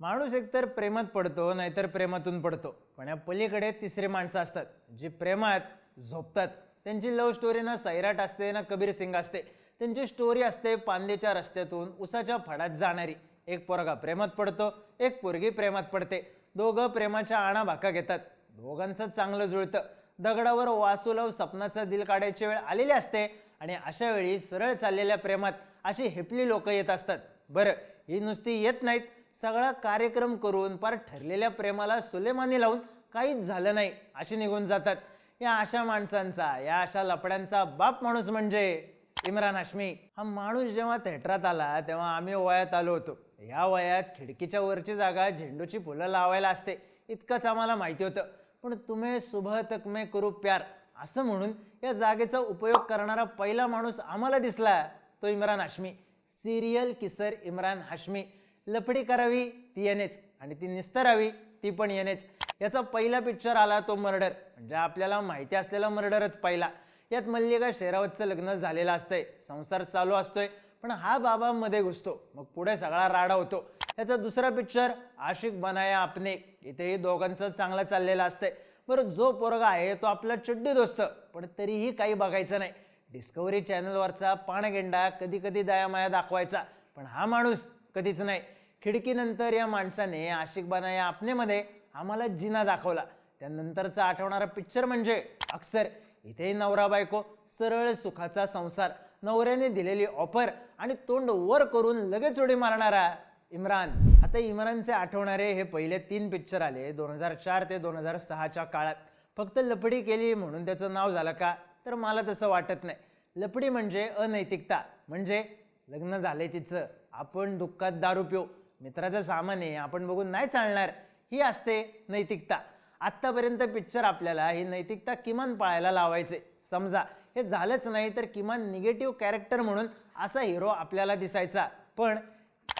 माणूस एकतर प्रेमात पडतो नाहीतर प्रेमातून पडतो. पण या पलीकडे तिसरी माणसं असतात जी प्रेमात झोपतात. त्यांची लव्ह स्टोरी ना सैराट असते ना कबीर सिंग असते. त्यांची स्टोरी असते पांदेच्या रस्त्यातून उसाच्या फडात जाणारी. एक पोरगा प्रेमात पडतो एक पोरगी प्रेमात पडते. दोघं प्रेमाच्या आणा भाका घेतात. दोघांचं चांगलं जुळतं. दगडावर वासुलव सपनाचं दिल काढायची वेळ आलेली असते आणि अशा वेळी सरळ चाललेल्या प्रेमात अशी हेपली लोक येत असतात. बरं ही नुसती येत नाहीत सगळा कार्यक्रम करून पार ठरलेल्या प्रेमाला सुलेमानी लावून काहीच झालं नाही अशी निघून जातात. या अशा माणसांचा या अशा लपड्यांचा बाप माणूस म्हणजे इम्रान हाशमी. हा माणूस जेव्हा थिएटरात आला तेव्हा आम्ही वयात आलो होतो. या वयात खिडकीच्या वरची जागा झेंडूची फुलं लावायला असते इतकंच आम्हाला माहिती होतं. पण तुम्ही सुबह तक करू प्यार असं म्हणून या जागेचा उपयोग करणारा पहिला माणूस आम्हाला दिसला तो Imran Hashmi. Serial kisser Imran Hashmi. लफडी करावी ती येणेच. आणि ती निस्तरावी ती पण येणेच. याचा पहिला पिक्चर आला तो मर्डर म्हणजे आपल्याला माहिती असलेला मर्डरच पहिला. यात मल्लिका शेरावतचं लग्न झालेलं असतंय. संसार चालू असतोय. पण हा बाबामध्ये घुसतो. मग पुढे सगळा राडा होतो. याचा दुसरा पिक्चर आशिक बनाया आपने. इथेही दोघांचं चांगलं चाललेलं असतंय. बरं जो पोरगा आहे तो आपला चड्डी दोस्त. पण तरीही काही बघायचं नाही. डिस्कवरी चॅनलवरचा पाणगेंडा कधी कधी दयामाया दाखवायचा. पण हा माणूस कधीच नाही. खिडकीनंतर या माणसाने आशिक बनाया आपनेमध्ये आम्हाला जिना दाखवला. त्यानंतरचा आठवणारा पिक्चर म्हणजे अक्षर इथेही नवरा बायको सरळ सुखाचा संसार नवऱ्याने दिलेली ऑफर आणि तोंड वर करून लगेच उडी मारणारा इम्रान. आता इम्रानचे आठवणारे हे पहिले तीन पिक्चर आले दोन हजार चार ते दोन हजार सहाच्या काळात. फक्त लपडी केली म्हणून त्याचं नाव झालं का? तर मला तसं वाटत नाही. लपडी म्हणजे अनैतिकता म्हणजे लग्न झाले तिचं. आपण दुःखात दारू पिऊ. मित्राचं सामान आहे आपण बघून नाही चालणार. ही असते नैतिकता. आत्तापर्यंत पिक्चर आपल्याला ही नैतिकता किमान पाळायला लावायचे. समजा हे झालंच नाही तर किमान निगेटिव्ह कॅरेक्टर म्हणून असा हिरो आपल्याला दिसायचा. पण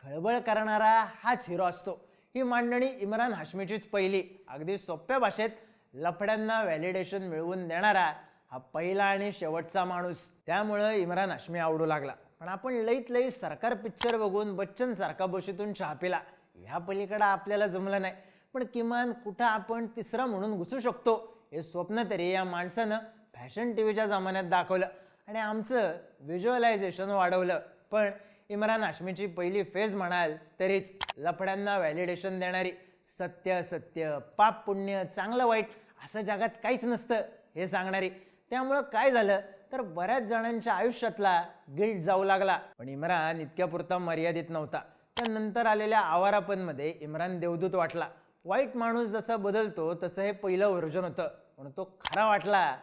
खळबळ करणारा हाच हिरो असतो. ही मांडणी इम्रान हाशमीचीच पहिली. अगदी सोप्या भाषेत लफड्यांना व्हॅलिडेशन मिळवून देणारा हा पहिला आणि शेवटचा माणूस. त्यामुळं इम्रान हाश्मी आवडू लागला. पण आपण लईत लई सरकार पिक्चर बघून बच्चन सारखा बशीतून छापेला ह्या पलीकडं आपल्याला जमलं नाही. पण किमान कुठं आपण तिसरा म्हणून घुसू शकतो हे स्वप्न तरी या माणसानं फॅशन टी व्हीच्या जमान्यात दाखवलं. आणि आमचं व्हिज्युअलायझेशन वाढवलं. पण इम्रान हाश्मीची पहिली फेज म्हणाल तरीच लफड्यांना व्हॅलिडेशन देणारी सत्य सत्य पाप पुण्य चांगलं वाईट असं जगात काहीच नसतं हे सांगणारी त्यामुळं काय झालं? तर बऱ्याच जणांच्या आयुष्यातला गिल्ट जाऊ लागला. पण इम्रान इतक्यापुरता मर्यादित नव्हता. त्यानंतर आलेल्या आवारापणमध्ये इम्रान देवदूत वाटला. वाईट माणूस जसा बदलतो तसं हे पहिलं व्हर्जन होतं. पण तो खरा वाटला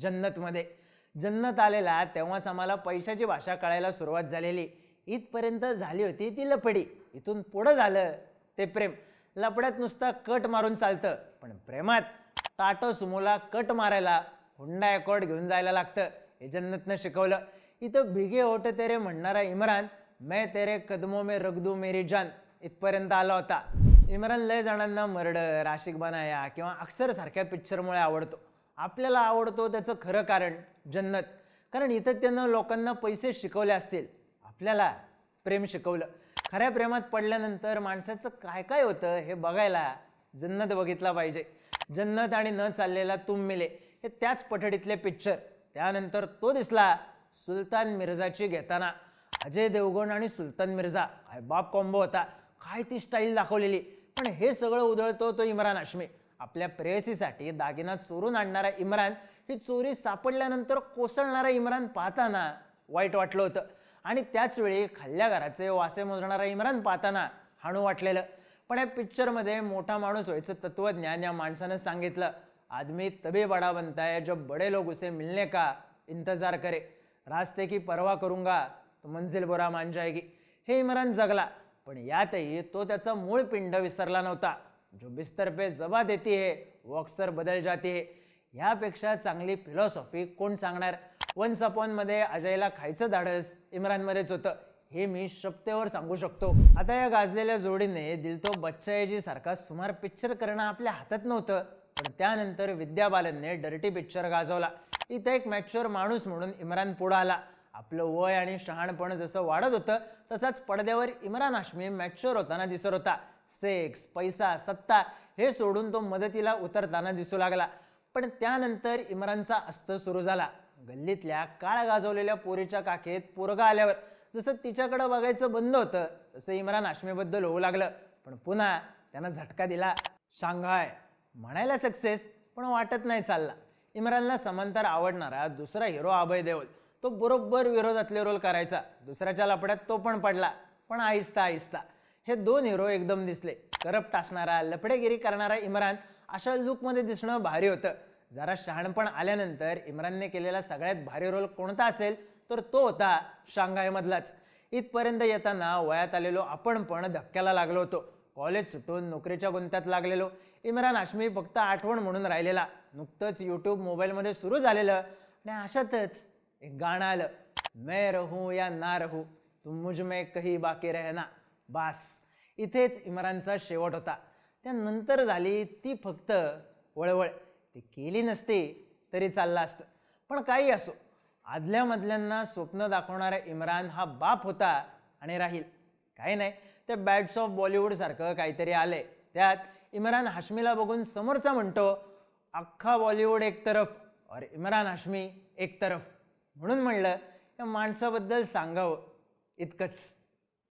जन्नतमध्ये. जन्नत आलेला तेव्हाच आम्हाला पैशाची भाषा कळायला सुरुवात झालेली. इथपर्यंत झाली होती ती लपडी इथून पुढं झालं ते प्रेम. लपड्यात नुसता कट मारून चालतं. पण प्रेमात टाटो सुमोला कट मारायला हुंडा अकॉर्ड घेऊन जायला लागतं. हे जन्नतनं शिकवलं. इथं भिगे होट तेरे म्हणणारा इम्रान मैं तेरे कदमो में रगदू मेरी जान. इथपर्यंत आला होता. इम्रान लय जणांना मर्डर आशिक बनाया किंवा अक्षरसारख्या पिक्चरमुळे आवडतो. आपल्याला आवडतो त्याचं खरं कारण जन्नत. कारण इथं त्यानं लोकांना पैसे शिकवले असतील. आपल्याला प्रेम शिकवलं. खऱ्या प्रेमात पडल्यानंतर माणसाचं काय काय होतं हे बघायला जन्नत बघितला पाहिजे. जन्नत आणि न चाललेला तुम मिले. हे त्याच पठडीतले पिक्चर. त्यानंतर तो दिसला सुलतान मिर्झाची घेताना. अजय देवगण आणि सुलतान मिर्झा काय बाप कॉम्बो होता. काय ती स्टाईल दाखवलेली. पण हे सगळं उधळतो तो इम्रान हाश्मी. आपल्या प्रेयसीसाठी दागिना चोरून आणणारा इम्रान ही चोरी सापडल्यानंतर कोसळणारा इम्रान पाहताना वाईट वाटलं होतं. आणि त्याचवेळी खाल्ल्या घराचे वासे मोजणारा इम्रान पाहताना हाणू वाटलेलं. पण या पिक्चरमध्ये मोठा माणूस व्हायचं तत्वज्ञान या माणसानं सांगितलं. आदमी तभी बडा बनता है जब बड़े लोग उसे मिलने का इंतजार करे। रास्ते की परवा करूंगा तो मंजिल बुरा मान जाएगी। हे इम्रान जगला पण यातही तो त्याचा मूळ पिंड विसरला नव्हता। जो बिस्तर पे जबा देती है वो अक्सर बदल जाती है। ह्यापेक्षा चांगली फिलॉसॉफी कोण सांगणार? वन्स अपॉनमध्ये अजयला खायचं धाडस इम्रानमध्येच होतं। हे मी शब्देवर सांगू शकतो। आता या गाजलेल्या जोडीने दिलतो बच्चायजी सारखा सुमार पिक्चर करणं आपल्या हातात नव्हतं. पण त्यानंतर विद्या बालनने डर्टी पिक्चर गाजवला. इथं एक मॅच्युअर माणूस म्हणून इम्रान पुढं आला. आपलं वय आणि शहाणपण जसं वाढत होतं तसाच पडद्यावर इम्रान हाश्मी मॅच्युअर होताना दिसत होता. सेक्स पैसा सत्ता हे सोडून तो मदतीला उतरताना दिसू लागला. पण त्यानंतर इम्रानचा अस्त सुरू झाला. गल्लीतल्या काळ गाजवलेल्या पोरीच्या काखेत पोरगा आल्यावर जसं तिच्याकडं बघायचं बंद होतं तसं इम्रान हाश्मीबद्दल होऊ लागलं. पण पुन्हा त्यानं झटका दिला. शांघाय. म्हणायला सक्सेस पण वाटत नाही चालला. इम्रानला समांतर आवडणारा दुसरा हिरो अभय देओल. तो बरोबर विरोधातले रोल करायचा. दुसऱ्याच्या लपड्यात तो पण पडला. पण आहिस्ता आहिस्ता. हे दोन हिरो एकदम दिसले. करप्ट असणारा लफडेगिरी करणारा इम्रान अशा लुकमध्ये दिसणं भारी होतं. जरा शहाणपण आल्यानंतर इम्रानने केलेला सगळ्यात भारी रोल कोणता असेल तर तो होता शांघायमधलाच. इथपर्यंत येताना वयात आलेलो आपण पण धक्क्याला लागलो होतो. कॉलेज सुटून नोकरीच्या गुंत्यात लागलेलो. इम्रान हाश्मी फक्त आठवण म्हणून राहिलेला. नुकतंच यूट्यूब मोबाईलमध्ये सुरू झालेलं. आणि अशातच एक गाणं आलं. मैं रहू या ना रहू तुम मुझ में कही बाकी रहना बास. इथेच इम्रानचा शेवट होता. त्यानंतर झाली ती फक्त वळवळ. ती केली नसती तरी चाललं असतं. पण काही असो. आदल्या मधल्यांना स्वप्न दाखवणारा इम्रान हा बाप होता आणि राहील. काही नाही. त्या बॅट्स ऑफ बॉलिवूडसारखं काहीतरी आलंय. त्यात इम्रान हाशमीला बघून समोरचा म्हणतो अख्खा बॉलिवूड एक तरफ और इम्रान हाशमी एक तरफ म्हणून म्हणलं. या माणसाबद्दल सांगावं इतकंच.